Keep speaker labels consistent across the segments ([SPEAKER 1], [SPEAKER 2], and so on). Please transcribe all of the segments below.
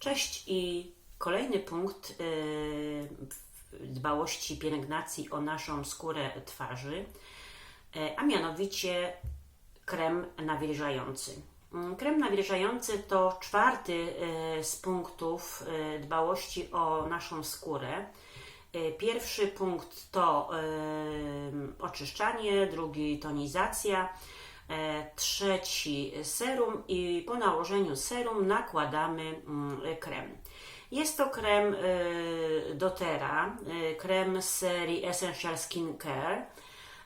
[SPEAKER 1] Cześć i kolejny punkt y, dbałości pielęgnacji o naszą skórę twarzy, y, a mianowicie krem nawilżający. Mm, Krem nawilżający to czwarty y, z punktów dbałości o naszą skórę. Pierwszy punkt to oczyszczanie, drugi tonizacja, trzeci serum i po nałożeniu serum nakładamy mm, krem. Jest to krem y, doTERRA, y, krem z serii Essential Skin Care.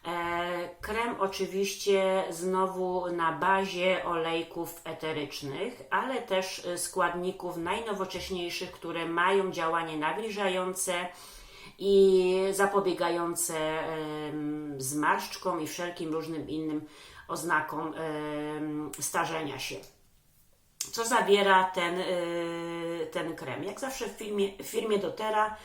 [SPEAKER 1] E, Krem oczywiście znowu na bazie olejków eterycznych, ale też składników najnowocześniejszych, które mają działanie nawilżające i zapobiegające zmarszczkom i wszelkim różnym innym oznakom starzenia się. Co zawiera ten, y, ten krem? Jak zawsze w, filmie, w firmie doTERRA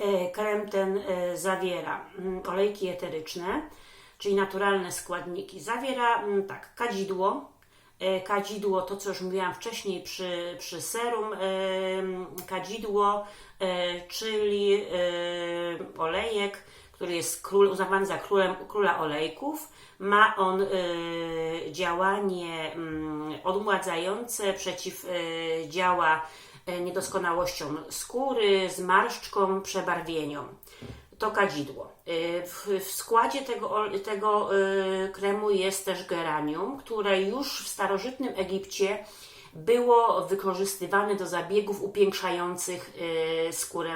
[SPEAKER 1] y, krem ten y, zawiera mm, olejki eteryczne, czyli naturalne składniki. Zawiera mm, tak, kadzidło, E, kadzidło, to co już mówiłam wcześniej przy, przy serum, em, kadzidło, e, czyli e, olejek, który jest król, uznawany za królem, króla olejków. Ma on e, działanie mm, odmładzające, przeciwdziała e, niedoskonałościom skóry, zmarszczkom, przebarwieniom to kadzidło. Y, W, składzie tego, tego y, kremu jest też geranium, które już w starożytnym Egipcie było wykorzystywane do zabiegów upiększających y, skórę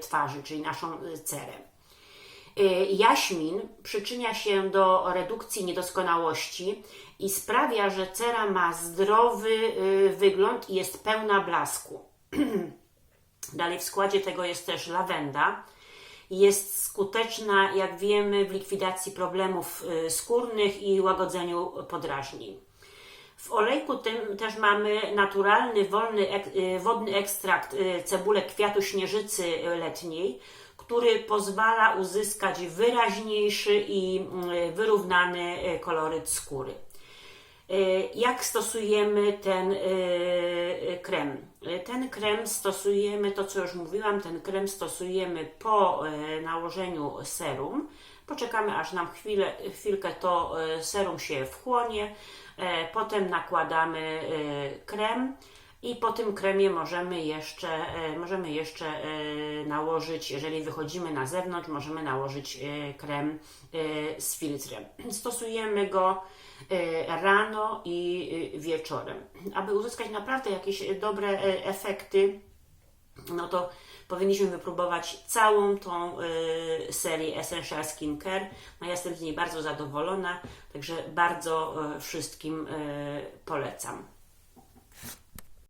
[SPEAKER 1] twarzy, czyli naszą cerę. Jaśmin przyczynia się do redukcji niedoskonałości i sprawia, że cera ma zdrowy wygląd i jest pełna blasku. Dalej w składzie tego jest też lawenda. Jest skuteczna, jak wiemy, w likwidacji problemów y, skórnych i łagodzeniu podrażnień. W olejku tym też mamy naturalny, wolny, y, wodny ekstrakt y, cebulek kwiatu śnieżycy letniej, który pozwala uzyskać wyraźniejszy i wyrównany koloryt skóry. Y, Jak stosujemy ten y, y, krem? Ten krem stosujemy, to co już mówiłam, ten krem stosujemy po nałożeniu serum. Poczekamy aż nam chwilę, chwilkę to serum się wchłonie, potem nakładamy krem i po tym kremie możemy jeszcze, e, możemy jeszcze e, nałożyć, jeżeli wychodzimy na zewnątrz, możemy nałożyć e, krem z filtrem. Stosujemy go rano i wieczorem. Aby uzyskać naprawdę jakieś dobre efekty, no to powinniśmy wypróbować całą tą serię Essential Skin Care. No ja jestem z niej bardzo zadowolona, także bardzo wszystkim polecam.